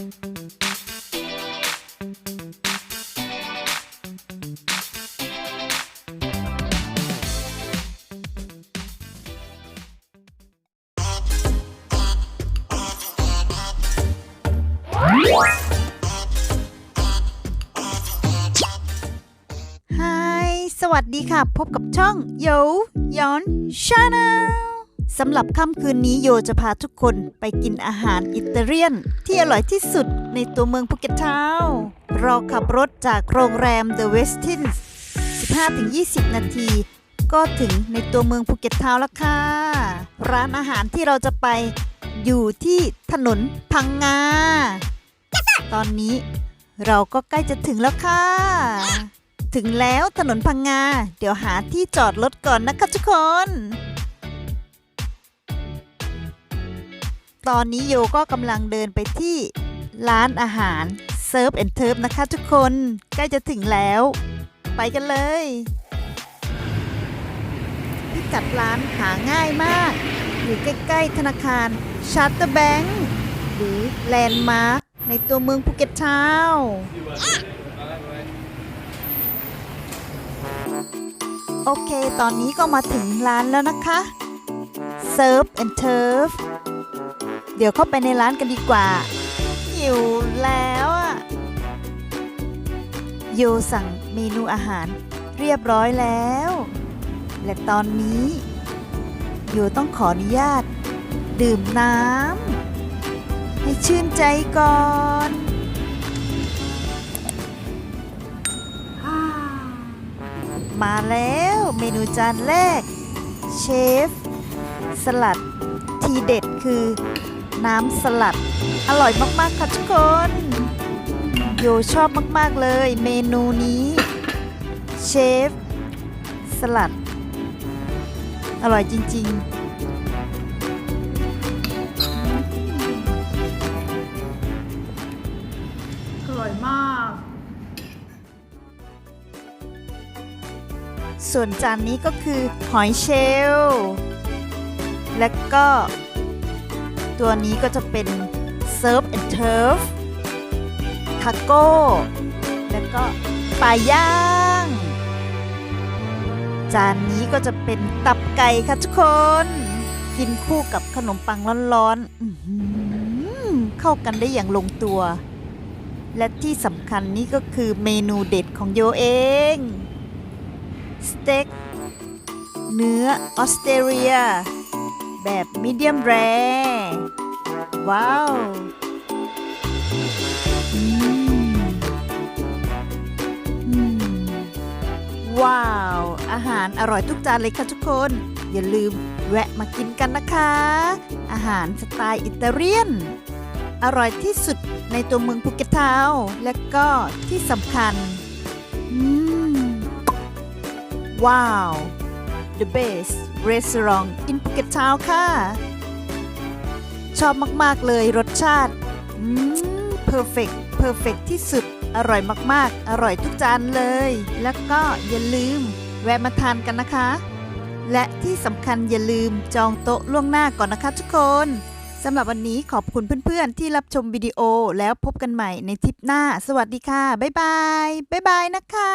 ฮสวัสดีค่ะ พบกับช่องโยยอนชาแนล สำหรับค่ำคืนนี้โยจะพาทุกคนไปกินอาหารอิตาเลียน ที่อร่อยที่สุดในตัวเมืองภูเก็ตทาวน์เราขับรถจากโรงแรม The Westin 15-20 นาที ก็ถึงในตัวเมืองภูเก็ตทาวน์แล้วค่ะ ร้านอาหารที่เราจะไปอยู่ที่ถนนพังงา ตอนนี้เราก็ใกล้จะถึงแล้วค่ะ ถึงแล้วถนนพังงา เดี๋ยวหาที่จอดรถก่อนนะคะทุกคน ตอนนี้โยก็กำลังเดินไปที่ร้านอาหารเซิร์ฟแอนด์เทิร์ฟนะคะทุกคนใกล้จะถึงแล้ว ไปกันเลยพิกัดร้านหาง่ายมาก อยู่ใกล้ๆธนาคารชาร์เตอร์แบงก์หรือแลนด์มาร์คในตัวเมืองภูเก็ตทาวน์โอเค ตอนนี้ก็มาถึงร้านแล้วนะคะ Serve and Turf เดี๋ยวเข้าไปในร้านกันดีกว่า หิวแล้วอะโยสั่งเมนูอาหารเรียบร้อยแล้ว และตอนนี้โยต้องขออนุญาต ดื่มน้ำให้ชื่นใจก่อนมาแล้วเมนูจานแรก เชฟ สลัดทีเด็ดคือ น้ำสลัด อร่อยมากๆค่ะทุกคน โยชอบมากๆเลยเมนูนี้ เชฟ สลัด อร่อยจริงๆอร่อยมาก ส่วนจานนี้ก็คือหอยเชลลและก็ ตัวนี้ก็จะเป็นเซิร์ฟแอนเทิร์ฟทาโก้ แล้วก็ปลาย่าง จานนี้ก็จะเป็นตับไก่ค่ะทุกคน กินคู่กับขนมปังร้อนๆเข้ากันได้อย่างลงตัว และที่สำคัญนี่ก็คือเมนูเด็ดของโยเอง สเต็กเนื้อออสเตรเลีย แบบมีเดียมแรว้าวอืมว้าว อาหารอร่อยทุกจานเลยค่ะทุกคน อย่าลืมแวะมากินกันนะคะ อาหารสไตล์อิตาเลียน อร่อยที่สุดในตัวเมืองภูเก็ตทาวและก็ที่สำคัญอืมว้าว the best restaurant in Phuket Town ค่ะ ชอบมาก ๆ เลยรสชาติอืม perfect perfect ที่สุด อร่อยมาก ๆ อร่อยทุกจานเลย แล้วก็อย่าลืมแวะมาทานกันนะคะ และที่สำคัญอย่าลืมจองโต๊ะล่วงหน้าก่อนนะคะทุกคนสำหรับวันนี้ขอบคุณเพื่อนๆ ที่รับชมวิดีโอแล้วพบกันใหม่ในทริปหน้า สวัสดีค่ะ บ๊ายบาย บ๊ายบายนะคะ